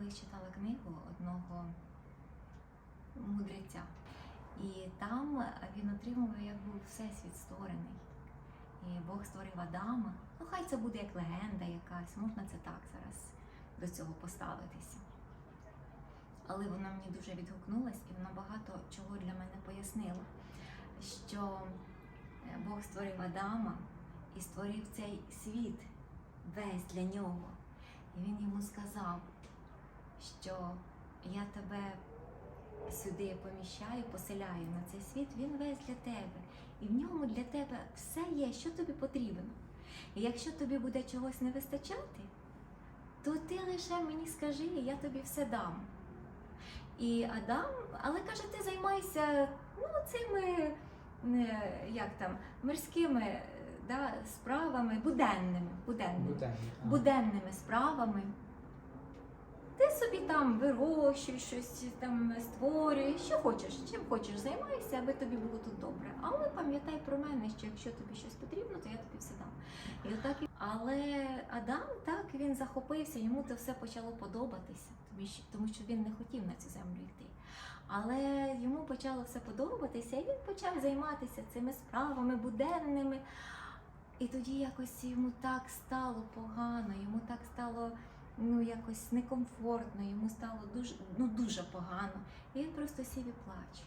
колись читала книгу одного мудреця, і там він отримував, як був всесвіт створений. І Бог створив Адама. Ну, хай це буде як легенда якась, можна це так зараз до цього поставитися. Але вона мені дуже відгукнулась і вона багато чого для мене пояснила, що е, Бог створив Адама і створив цей світ весь для нього. І він йому сказав, що я тебе сюди поміщаю, поселяю на цей світ, він весь для тебе. І в ньому для тебе все є, що тобі потрібно. І якщо тобі буде чогось не вистачати, то ти лише мені скажи, і я тобі все дам. І Адам, але каже, ти займайся ну, цими е, як там, мирськими е, да, справами, буденними, буденними буденними справами. Там вирощуй щось, там створюй, що хочеш, чим хочеш, займайся, аби тобі було тут добре. Але пам'ятай про мене, що якщо тобі щось потрібно, то я тобі все дам. І отак, і- але Адам так він захопився, йому це все почало подобатися, тому що він не хотів на цю землю йти. Але йому почало все подобатися, і він почав займатися цими справами буденними. І тоді якось йому так стало погано, йому так стало ну, якось некомфортно, йому стало дуже, ну, дуже погано. І він просто сів і плаче.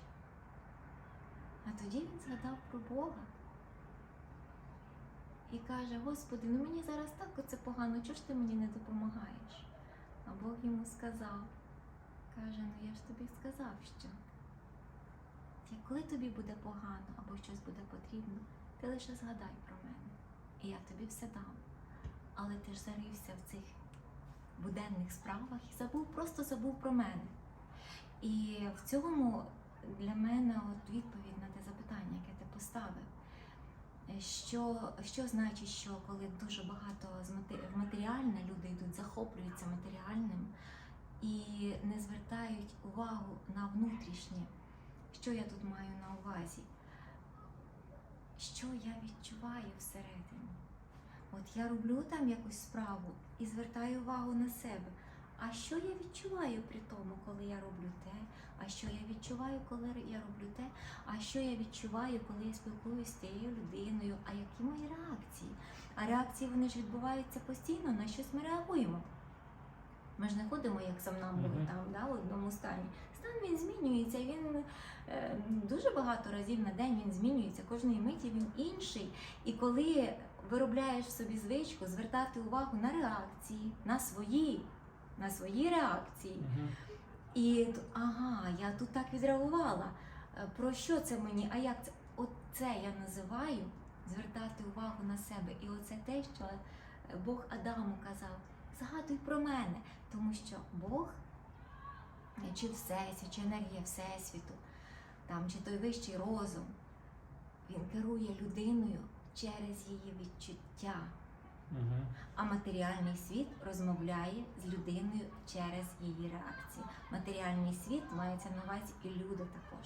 А тоді він згадав про Бога і каже: Господи, ну мені зараз так оце погано, чого ж ти мені не допомагаєш? А Бог йому сказав, каже, ну я ж тобі сказав, що коли тобі буде погано або щось буде потрібно, ти лише згадай про мене, і я тобі все дам. Але ти ж зарився в цих буденних справах і забув, просто забув про мене. І в цьому для мене от відповідь на те запитання, яке ти поставив. Що, що значить, що коли дуже багато в матеріальне люди йдуть, захоплюються матеріальним і не звертають увагу на внутрішнє, що я тут маю на увазі? Що я відчуваю всередині? От я роблю там якусь справу і звертаю увагу на себе. А що я відчуваю при тому, коли я роблю те? А що я відчуваю, коли я роблю те? А що я відчуваю, коли я спілкуюся з тією людиною? А які мої реакції? А реакції вони ж відбуваються постійно, на щось ми реагуємо. Ми ж не ходимо як сомнамбули Мгм. там, да, в одному стані. Стан він змінюється, він дуже багато разів на день він змінюється, кожної миті він інший. І коли виробляєш в собі звичку звертати увагу на реакції, на свої, на свої реакції, Мгм. і ага, я тут так відреагувала. Е, Про що це мені? А як це? Оце я називаю звертати увагу на себе. І оце те, що е, Бог Адаму казав: згадуй про мене, тому що Бог, е, чи Всесвіт, чи енергія Всесвіту, там, чи той вищий розум, він керує людиною через її відчуття. Мгм. А матеріальний світ розмовляє з людиною через її реакції. Матеріальний світ мається на увазі і люди також